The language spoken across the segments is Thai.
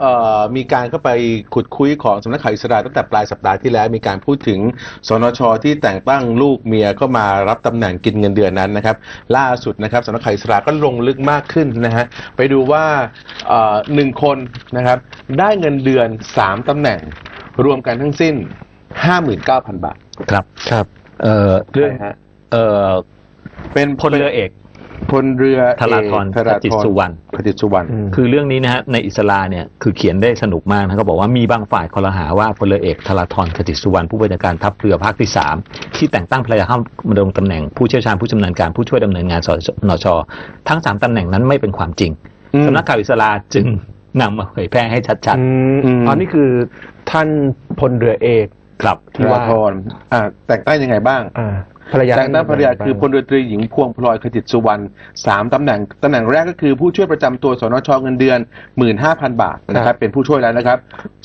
เอ่อมีการเข้าไปขุดคุยของสำนักข่าวอิสราตั้งแต่ปลายสัปดาห์ที่แล้ว มีการพูดถึงสนชที่แต่งตั้งลูกเมียก็มารับตำแหน่งกินเงินเดือนนั้นนะครับ ล่าสุดนะครับสำนักข่าวอิสราก็ลงลึกมากขึ้นนะฮะไปดูว่าเอ่อหนึ่งคนนะครับได้เงินเดือนสามตำแหน่ง รวมกันทั้งสิ้น 59,000 บาท ครับครับเอ่อเรื่องใช่ฮะเอ่อเป็นพลเรือเอก พลเรือธราธรเอกธราขจิตธรสุวรรณขจิตสุวรรณอืมคือเรื่องนี้นะฮะในอิสลาเนี่ยคือเขียนได้สนุกมากนะเขาบอกว่ามีบางฝ่ายคอรหาว่าพลเรือเอกธราธรขจิตสุวรรณผู้บัญชาการทัพเรือภาคที่สามที่แต่งตั้งภรรยาเข้ามาดำรงตำแหน่งผู้เชี่ยวชาญผู้ชำนาญการผู้ช่วยดำเนินงานสนชทั้งสามตำแหน่งนั้นไม่เป็นความจริงอืมสำนักข่าวอิสลาจึงนำมาเผยแพร่ให้ชัดอืมอืมอ๋อนี่คือท่านพลเรือเอกๆครับธราธรอ่าแต่งตั้งยังไงบ้างอ่า ภรรยาแต่งตั้งภรรยาคือพลเรือตรีหญิงพวงพลอยขจิตสุวรรณสามตำแหน่งตำแหน่งแรกก็คือผู้ช่วยประจำตัวสนชเงินเดือนหมื่นห้าพันบาทนะครับเป็นผู้ช่วยแล้วนะครับ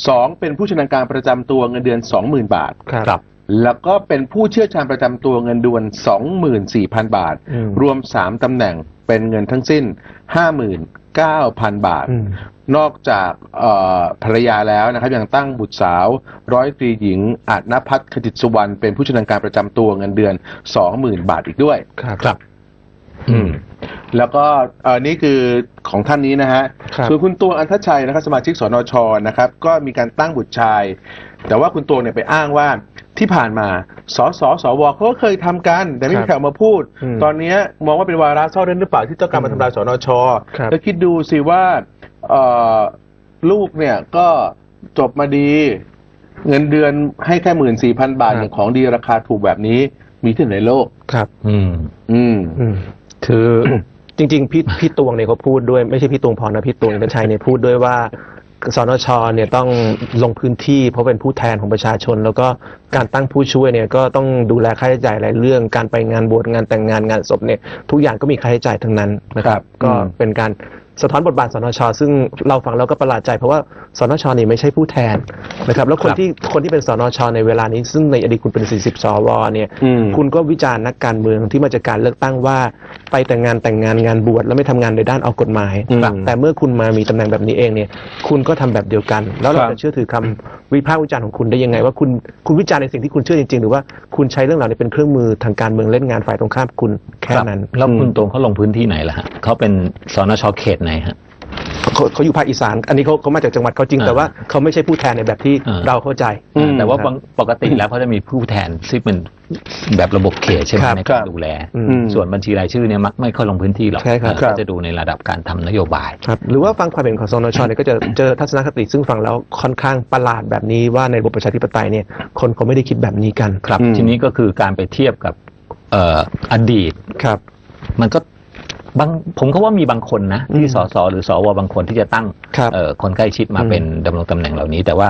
สองเป็นผู้ชำนาญการประจำตัวเงินเดือนสองหมื่นบาทครับครับ แล้วก็เป็นผู้เชี่ยวชาญประจำตัวเงินเดือนสองหมื่นสี่พันบาท อืม รวมสามตำแหน่งเป็นเงินทั้งสิ้น ห้าหมื่นเก้าพันบาทอืมนอกจากเอ่อภรรยาแล้วนะครับยังตั้งบุตรสาว ร้อยตรีหญิงอาจนพัฒน์ขจิตสุวรรณเป็นผู้ชำนาญการประจำตัวเงินเดือนสองหมื่นบาทอีกด้วย ครับครับอืมแล้วก็เอ่อนี่คือของท่านนี้นะฮะครับส่วนคุณตวงอันทชัยนะครับสมาชิกสนชนะครับ ก็มีการตั้งบุตรชาย แต่ว่าคุณตวงเนี่ยไปอ้างว่า ที่ผ่านมา สสสวเขาก็เคยทำกัน แต่ไม่มีใครออกมาพูด อืมตอนเนี้ยมองว่าเป็นวาระซ่อนเร้นหรือเปล่าที่ต้องการมาทำลายสนช ครับ แล้วคิดดูสิว่าเอ่อลูกเนี่ยก็จบมาดี เงินเดือนให้แค่หมื่นสี่พันบาทอย่างของดีราคาถูกแบบนี้ มีที่ไหนในโลก ครับ อืม อืม อืม คือ จริง ๆ พี่พี่ตวงเนี่ยเขาพูดด้วย ไม่ใช่พี่ตวงพรนะพี่ตวงเป็นชัยเนี่ยพูดด้วยว่า สนชเนี่ยต้องลงพื้นที่เพราะเป็นผู้แทนของประชาชน แล้วก็การตั้งผู้ช่วยเนี่ยก็ต้องดูแลค่าใช้จ่ายหลายเรื่อง การไปงานบวชงานแต่งงานงานศพเนี่ยทุกอย่างก็มีค่าใช้จ่ายทั้งนั้นนะคครัรับบก็อืมเป็นการ สะท้อนบทบาทสนช ซึ่งเราฟังแล้วก็ประหลาดใจ เพราะว่าสนชนี่ไม่ใช่ผู้แทนนะครับ แล้วคนครับที่คนที่เป็นสนช ในเวลานี้ซึ่งในอดีตคุณเป็น 40 สวเนี่ย อืม คุณก็วิจารณ์นักการเมืองที่มาจากการเลือกตั้งว่า ไปแต่งงานแต่งงานงานบวชแล้วไม่ทำงานในด้านออกกฎหมาย อืมแต่เมื่อคุณมามีตำแหน่งแบบนี้เองเนี่ย คุณก็ทำแบบเดียวกัน แล้วเราครับ จะเชื่อถือคำวิพากษ์วิจารณ์ของคุณได้ยังไง ว่าคุณคุณวิจารณ์ในสิ่งที่คุณเชื่อจริงๆ หรือว่าคุณใช้เรื่องเหล่านี้เป็นเครื่องมือทางการเมืองเล่นงานฝ่ายตรงข้ามคุณแค่นั้นแล้วคุณตรงเขาลงพื้นที่ไหนล่ะฮะเขาเป็นสนชเขตไหนฮะเขาเขาอยู่ภาคอีสาน อันนี้เขาเขามาจากจังหวัดเขาจริงอ่าแต่ว่าเขาไม่ใช่ผู้แทนในแบบที่อ่า เราเข้าใจอืมแต่ว่าครับบางปกติแล้วเขาจะมีผู้แทนซึ่งเป็นแบบระบบเขตใช่ไหมครับในครัการบดูแล อืมส่วนบัญชีรายชื่อเนี่ยมักไม่ค่อยลงพื้นที่หรอกใช่ครับ เออก็จะดูในระดับการทำนโยบาย ครับหรือว่าฟังความเห็นของสนชเนี่ยก็จะเจอทัศนคติซึ่งฟังแล้วค่อนข้างประหลาดแบบนี้ว่าในระบบประชาธิปไตยเนี่ยคนเขาไม่ได้คิดแบบนี้กันครับ อืม ทีนี้ก็คือการไปเทียบกับเอ่ออดีต ครับ มันก็ บางผมก็ว่ามีบางคนนะอืมที่สสหรือสวบางคนที่จะตั้งครับเอ่อคนใกล้ชิดมาอืมเป็นดำรงตำแหน่งเหล่านี้ แต่ว่า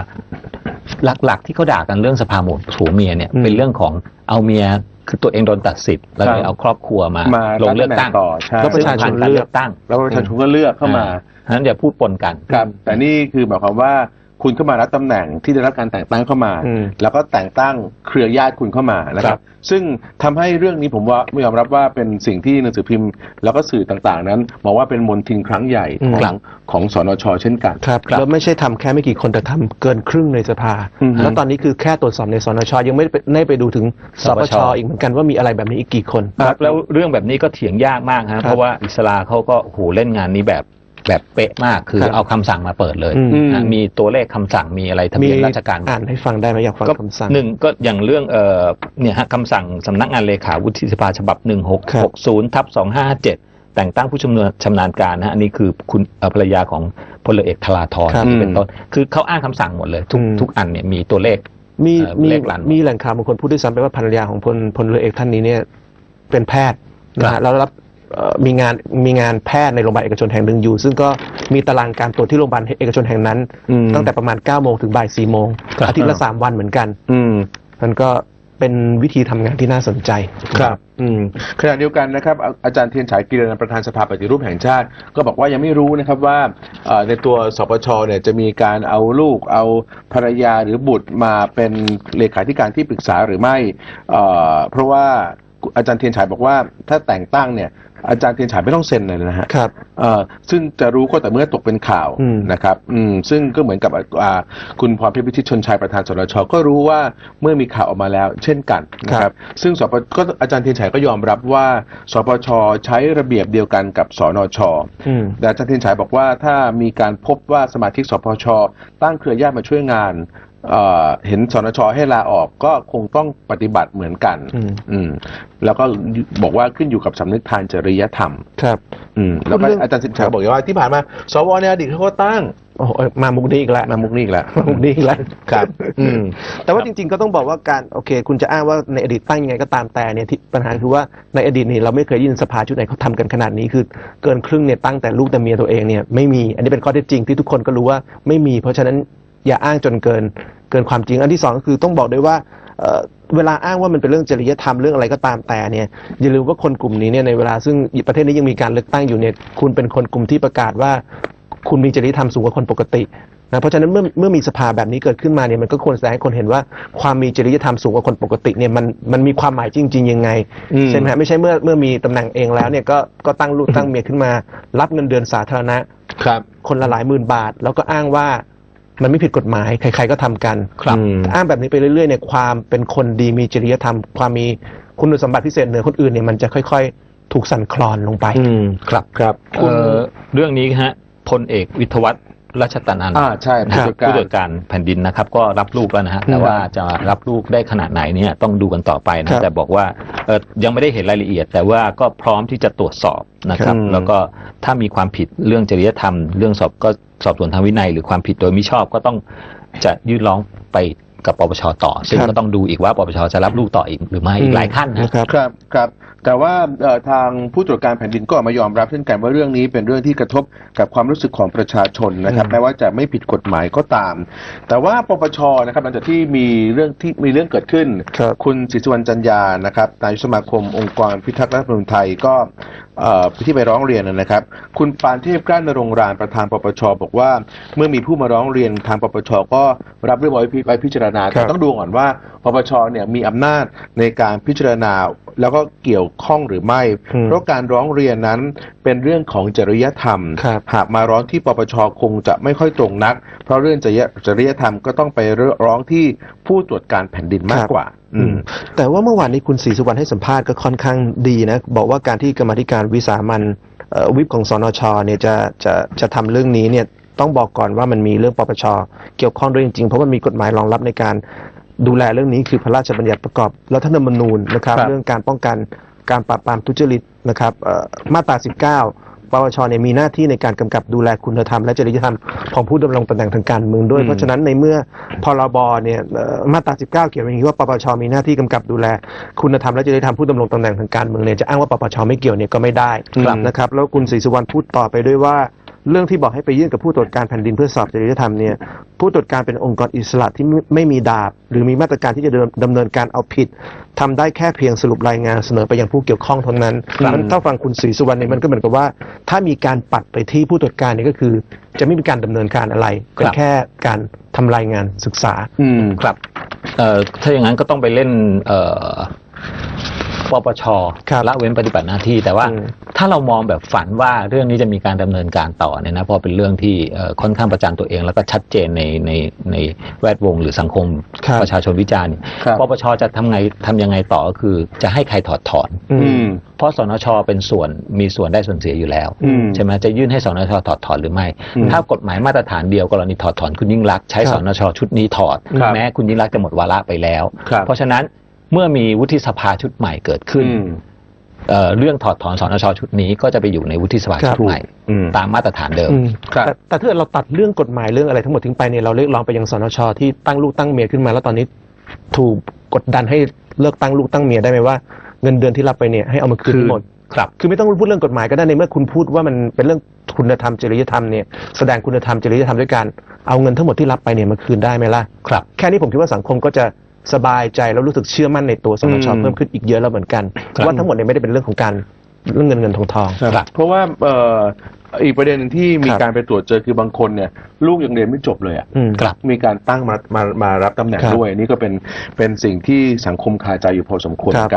หลักๆที่เขาด่ากันเรื่องสภาหมู่ผัวเมียเนี่ยอืมเป็นเรื่องของเอาเมียคือตัวเองโดนตัดสิทธิ์แล้วครับเลยเอาครอบครัวมามาลงเลือกตั้งรับตำแหน่ต่อใช่ แล้วประชาชนซึ่งผ่การเลืเลือกอกตั้งแล้วประชาชนก็เลือกเข้ามา ฉะนั้นอย่าพูดปนกัน ครับแต่นี่คือหมายความว่า คุณเข้ามารับตำแหน่งที่ได้รับการแต่งตั้งเข้ามาอืมแล้วก็แต่งตั้งเครือญาติคุณเข้ามานะคครัรับบซึ่งทำให้เรื่องนี้ผมว่าไม่ยอมรับว่าเป็นสิ่งที่หนังสือพิมพ์ แล้วก็สื่อต่างๆ นั้นมองว่าเป็นมลทินครั้งใหญ่ของของสนชเช่นกันครับครับแล้วไม่ใช่ทำแค่ไม่กี่คนแต่ทำเกินครึ่งในสภาอือฮึแล้วตอนนี้คือแค่ตรวจสอบในสนชยังไม่ได้ไปได้ไปดูถึงสสปปชชอีกเหมือนกันว่ามีอะไรแบบนี้อีกกี่คนครับแล้วเรื่องแบบนี้ก็เถียงยากมากฮะเพราะว่าอิสลาเขาก็โหเล่นงานนี้แบบ แบบเป๊ะมากคือครับเอาคำสั่งมาเปิดเลยอืม นะมีตัวเลขคำสั่งมีอะไรทะเบียนราชการ อ่านให้ฟังได้ไหมอยากฟังก็คำสั่ง หนึ่งก็อย่างเรื่องเอ่อเนี่ยฮะคำสั่งสำนักงานเลขาวุฒิสภาฉบับ1660ทับ2557 แต่งตั้งผู้ชำนาญชำนาญการนะฮะอันนี้คือคุณเอ่อภรรยาของพลเรือเอกธราธรครับ ที่เป็นต้นคือเขาอ้างคำสั่งหมดเลย ทุกอืม ทุกอันเนี่ยมีตัวเลข มีเอ่อมีเลขลันมีแหล่งข่าวบางคนพูดด้วยซ้ำไปว่าภรรยาของพลพลเรือเอกท่านนี้เนี่ยเป็นแพทย์นะครัฮะบแล้วรับเอ่อ มีงานมีงานแพทย์ในโรงพยาบาลเอกชนแห่งหนึ่งอยู่ ซึ่งก็มีตารางการตรวจที่โรงพยาบาลเอกชนแห่งนั้น อืมตั้งแต่ประมาณ9ก้าโมงถึงบ่ายสี่โมงครับ อาทิตย์ละสามวันเหมือนกัน อืม มันก็เป็นวิธีทำงานที่น่าสนใจ ครับอืมขณะเดียวกันนะครับอาอาจารย์เทียนฉายกิรนันท์ประธานสภาปฏิรูปแห่งชาติ ก็บอกว่ายังไม่รู้นะครับว่าเอ่อในตัวสปชเนี่ยจะมีการเอาลูกเอาภรรยาหรือบุตรมาเป็นเลขาธิการที่ปรึกษาหรือไม่เอ่อเพราะว่า อาจารย์เทียนฉายบอกว่าถ้าแต่งตั้งเนี่ย อาจารย์เทียนฉายไม่ต้องเซ็นเลยนะฮะครับเอ่อซึ่งจะรู้ก็แต่เมื่อตกเป็นข่าวอืม นะครับอืมซึ่งก็เหมือนกับอ่าคุณพรพิพิชิตชนชัยประธานสนชก็รู้ว่าเมื่อมีข่าวออกมาแล้ว เช่นกันนะครับซึ่งสปก็อาจารย์เทียนชัยก็ยอมรับว่า สปชใช้ระเบียบเดียวกันกับสนช อืม แต่อาจารย์เทียนชัยบอกว่าถ้ามีการพบว่าสมาชิกสปชตั้งเครือญาติมาช่วยงาน เอ่อเห็นสนชให้ลาออกก็คงต้องปฏิบัติเหมือนกัน อืม อืม แล้วก็บอกว่าขึ้นอยู่กับสำนึกทางจริยธรรม ครับ อืม แล้วก็เรื่องอาจารย์สินชัยบอกว่าที่ผ่านมา สวในอดีตเขาก็ตั้ง โอ้โหมามุกนี้อีกแล้วมามุกนี่อีกแล้ว มามุกนี้อีกแล้ว ครับ อืม แต่ว่าจริง ๆ ก็ต้องบอกว่าการโอเค คุณจะอ้างว่าในอดีตตั้งยังไงก็ตามแต่เนี่ยที่ปัญหาคือว่าในอดีตนี่เราไม่เคยยินสภาชุดไหนเขาทำกันขนาดนี้คือเกินครึ่งเนี่ยตั้งแต่ลูกแต่เมียตัวเองเนี่ยไม่มี อันนี้เป็นข้อเท็จจริงที่ทุกคนก็รู้ว่าไม่มี เพราะฉะนั้น อย่าอ้างจนเกินเกินความจริง อันที่สองก็คือต้องบอกด้วยว่าเอ่อเวลาอ้างว่ามันเป็นเรื่องจริยธรรมเรื่องอะไรก็ตามแต่เนี่ยอย่าลืมว่าคนกลุ่มนี้เนี่ยในเวลาซึ่งประเทศนี้ยังมีการเลือกตั้งอยู่เนี่ยคุณเป็นคนกลุ่มที่ประกาศว่า คุณมีจริยธรรมสูงกว่าคนปกตินะเพราะฉะนั้นเมื่อเมื่อมีสภาแบบนี้เกิดขึ้นมาเนี่ยมันก็ควรแสดงให้คนเห็นว่าความมีจริยธรรมสูงกว่าคนปกติเนี่ยมันมันมีความหมายจริง ๆ ยังไงอืมใช่ไหมฮะไม่ใช่เมื่อเมื่อมีตำแหน่งเองแล้วเนี่ยก็ก็ตั้งลูกตั้งเมียขึ้นมา รับเงินเดือนสาธารณะครับ คนละหลายหมื่นบาท แล้วก็อ้างว่า มันไม่ผิดกฎหมาย ใคร ๆ ก็ทำกันครับ อ้างแบบนี้ไปเรื่อยๆเนี่ยความเป็นคนดีมีจริยธรรม ความมีคุณสมบัติพิเศษเหนือคนอื่นเนี่ยมันจะค่อยๆ ถูกสั่นคลอนลงไป อืมครับครับเอ่อเรื่องนี้ฮะพลเอกวิทยวัฒน์ รัชตันอันอ่าใช่ผู้ผู้ตตรรววจจการการแผ่นดินนะครับ ก็รับลูกแล้วนะฮะแต่ว่าจะรับลูกได้ขนาดไหนเนี่ยต้องดูกันต่อไปครันะบแต่บอกว่าเอ่อยังไม่ได้เห็นรายละเอียด แต่ว่าก็พร้อมที่จะตรวจสอบนะครับ ครับ แล้วก็ถ้ามีความผิดเรื่องจริยธรรม เรื่องสอบก็สอบสวนทางวินัย หรือความผิดโดยมิชอบก็ต้องจะยื่นร้องไป กับปปชต่อ ซึ่งครับก็ต้องดูอีกว่าปปชจะรับลูกต่ออีกหรือไม่อีกหลายขั้นนะนะครับครับครับ แต่ว่าเอ่อทางผู้ตรวจการแผ่นดินก็ออกมายอมรับเช่นกันว่าเรื่องนี้เป็นเรื่องที่กระทบกับความรู้สึกของประชาชนนะครับอืมแม้ว่าจะไม่ผิดกฎหมายก็ตาม แต่ว่าปปชนะครับหลังจากที่มีเรื่องที่มีเรื่องเกิดขึ้นครับคุณศรีสุวรรณจันยานะครับนายกสมาคมองค์กรพิทักษ์รัฐธรรมนูญไทยก็เอ่อที่ไปร้องเรียนนะครับ คุณปานเทพกล้านรงรานประธานปปชบอกว่า เมื่อมีผู้มาร้องเรียนทางปปชก็รับเรื่องไว้ไปพิจารณาครัแต่บต้องดูก่อนว่าปปชเนี่ยมีอำนาจในการพิจารณาแล้วก็เกี่ยวข้องหรือไม่อืมเพราะการร้องเรียนนั้นเป็นเรื่องของจริยธรรมครับหากมาร้องที่ปปชคงจะไม่ค่อยตรงนัก เพราะเรื่องจริยจริยธรรมก็ต้องไปร้องที่ผู้ตรวจการแผ่นดินมากกว่าอืมแต่ว่าเมื่อวานนี้คุณศรีสุวรรณให้สัมภาษณ์ก็ค่อนข้างดีนะ บอกว่าการที่กรรมาธิการวิสามันเอ่อวิปของสนชเนี่ยจะจะจะทำเรื่องนี้เนี่ย ต้องบอกก่อนว่ามันมีเรื่องปปชเกี่ยวข้องด้วยจริงๆ เพราะว่ามีกฎหมายรองรับในการดูแลเรื่องนี้คือพระราชบัญญัติประกอบรัฐธรรมนูญนะครับครับเรื่องการป้องกันการปราบปรามทุจริตนะครับเอ่อมาตรา 19 ปปชเนี่ยมีหน้าที่ในการกำกับดูแลคุณธรรมและจริยธรรมของผู้ดำรงตำแหน่งทางการเมืองด้วยอืมเพราะฉะนั้นในเมื่อพรบเนี่ยเอ่อมาตรา 19 เขียนไว้อย่างนี้ว่าปปชมีหน้าที่กำกับดูแลคุณธรรมและจริยธรรมผู้ดำรงตำแหน่งทางการเมืองเนี่ยจะอ้างว่าปปชไม่เกี่ยวเนี่ยก็ไม่ได้ครับนะครับแล้วคุณศรีสุวรรณพูดต่อไปด้วยว่า เรื่องที่บอกให้ไปยื่นกับผู้ตรวจการแผ่นดินเพื่อสอบจริยธรรมเนี่ยผู้ตรวจการเป็นองค์กรอิสระที่ไม่ไม่มีดาบ หรือมีมาตรการที่จะดำเนินการเอาผิดทำได้แค่เพียงสรุปรายงานเสนอไปยังผู้เกี่ยวข้องเท่านั้นครับมันถ้าฟังคุณศรีสุวรรณเนี่ยมันก็เหมือนกับว่า ถ้ามีการปัดไปที่ผู้ตรวจการเนี่ยก็คือ จะไม่มีการดำเนินการอะไรครัเป็นบแค่การทำรายงานศึกษา อืมครับเอ่อถ้าอย่างนั้นก็ต้องไปเล่นเอ่อ ปปชครับละเว้นปฏิบัติหน้าที่ แต่ว่าอืม ถ้าเรามองแบบฝันว่าเรื่องนี้จะมีการดำเนินการต่อเนี่ยนะเพราะเป็นเรื่องที่เอ่อค่อนข้างประจันตัวเอง แล้วก็ชัดเจนในในในแวดวงหรือสังคมครับ ประชาชนวิจารณ์เนี่ยครับ ปปชจะทำไงทำยังไงต่อก็คือจะให้ใครถอดถอน อือืมมเพราะสนชเป็นส่วนมีส่วนได้ส่วนเสียอยู่แล้ว อืมใช่ไหมจะยื่นให้สนชถอดถอนหรือไม่ อืมถ้ากฎหมายมาตรฐานเดียวกรณีถอดถอนคุณยิ่งรักษณ์ใช้ครับสนชชุดนี้ถอด ครับแม้คุณยิ่งรักษณ์จะหมดวาระไปแล้ว ครับเพราะฉะนั้น เมื่อมีวุฒิสภาชุดใหม่เกิดขึ้นอืมเอ่อเรื่องถอดถอนสนชชุดนี้ก็จะไปอยู่ในวุฒิสภาครับชุดใหม่อืมตามมาตรฐานเดิมอืมครับ แต่แต่ถ้าเกิดเราตัดเรื่องกฎหมายเรื่องอะไรทั้งหมดทิ้งไปเนี่ยเราเรียกร้องไปยังสนชที่ตั้งลูกตั้งเมียขึ้นมา แล้วตอนนี้ถูกกดดันให้เลิกตั้งลูกตั้งเมียได้ไหมว่าเงินเดือนที่รับไปเนี่ยให้เอามาคืนคือทั้งหมดครับ คือไม่ต้องพูดเรื่องกฎหมายก็ได้ในเมื่อคุณพูดว่ามันเป็นเรื่องคุณธรรมจริยธรรมเนี่ยแสดงคุณธรรมจริยธรรมด้วยการเอาเงินทั้งหมดที่รับไปเนี่ยมาคืนได้ไหมล่ะ ครับ แค่นี้ผมคิดว่าสังคมก็จะ สบายใจแล้วรู้สึกเชื่อมั่นในตัวสนชอืมเพิ่มขึ้นอีกเยอะแล้วเหมือนกันครับว่าทั้งหมดเนี่ยไม่ได้เป็นเรื่องของการเรื่องเงินเงินทองทองครับเพราะว่าเอ่ออีกประเด็นหนึ่งที่มีครับการไปตรวจเจอคือบางคนเนี่ย ลูกยังเรียนไม่จบเลยอะอืมครับมีการตั้งมามามารับตำแหน่งครับด้วยนี่ก็เป็นเป็นสิ่งที่สังคมคาใจอยู่พอสมควรครับ